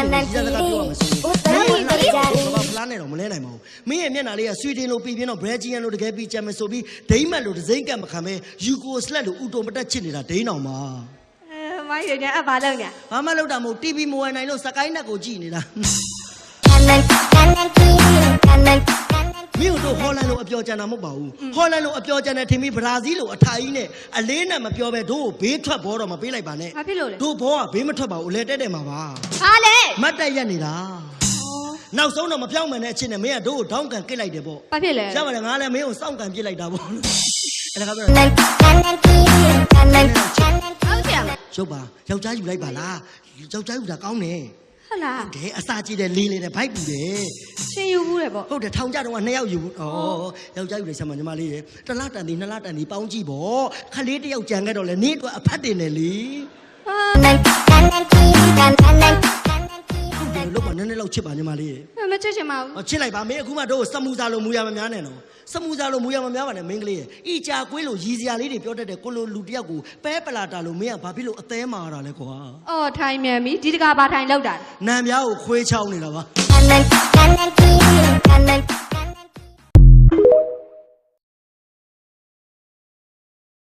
ကိုကြီးစကားပြောရမှာဆိုရင်မင်းရဲ့မျက်နှာလေးကဘာဖလားနဲ့တော့မလဲနိုင်ပါဘူးမင်းရဲ့မျက်နှာလေးကဆွီဒင်လိုပြီးပြင်းတော့ဘရဂျီယန်လိုတကယ်ပြီးချမ်းမယ်ဆိုပြီးဒိမတ်လိုဒဇိမ့်ကတ်မခံပဲယူကိုစလက်လိုဥတုံမတက်ချစ်နေတာဒိန်းအောင်ပါအဲမိုင်းရညာအဘာလုပ်ညာဘာမှလောက်တာမဟုတ် TV မဝင်နိုင်လို့စကိုင်းနက်ကိုကြည့်နေတာမင်းတို့ ဟောလန်လိုအပြောကြံတာမဟုတ်ပါဘူးဟောလန်လိုအပြောကြံတဲ့ထင်ပြီးဘရာဇီးလိုအထိုင်းနဲ့အလေးနဲ့မပြောပဲတို့ကိုဘေးထွက်ဘောတော့မပေးလိုက်ပါနဲ့ဘာဖြစ်လို့လဲတို့ဘောကဘေးမထွက်ပါဘူးအလဲတက်တယ်မှာပါဟာလေမတ်တက်ရက်နေတာနောက်ဆုံးတော့မပြောင်းမှန်တဲ့အချင်းနဲ့မင်းကတို့ကိုတောင်းကန်ကစ်လိုက်တယ်ပေါ့ဘာဖြစ်လဲရပါတယ်ငါလည်းမင်းကိုစောင့်ကန်ပစ်လိုက်တာပေါ့အဲ့ဒါကပြောဟုတ်ချင်မရုပ်ပါယောက်ျားယူလိုက်ပါလားယောက်ျားယူတာကောင်းတယ်ဟုတ်လားဒဲအစာကြည့်တယ်လေးလေးနဲ့ဗိုက်ပူတယ် ရှင်ယူဘူးတယ်ပေါ့ဟုတ်တယ်ထောင်ကြတော့ကနှစ်ယောက်ယူဘူးဩယောက်ျားယူတယ်ဆမညီမလေးရယ်တစ်လားတန်ဒီနှစ်လားတန်ဒီပေါင်းကြည့်ပေါ့ခလေးတစ်ယောက်ကြံခဲ့တော့လေနေ့တော့အဖတ်တင်တယ်လေဟာဟုတ်တယ်လို့ကနည်းနည်းလောက်ချစ်ပါညီမလေးရယ်မချစ်ချင်ပါဘူးဟောချစ်လိုက်ပါမင်းအခုမှတို့ကိုစမူစာလိုမူရမများနဲ့နော်စမူစာလိုမူရမများပါနဲ့မင်းကလေးရယ်ဤကြာကွေးလိုရည်စရာလေးတွေပြောတတ်တယ်ကိုလိုလူတစ်ယောက်ကိုပဲပလာတာလိုမင်းကဘာဖြစ်လို့အသေးမာတာလဲကွာအော်ထိုင်မြန်ပြီဒီတကာဘာထိုင်လောက်တာလဲနံပြားကိုခွေးချောင်းနေတာပါ Gunman, Gunman, Gunman, Gunman, Gunman,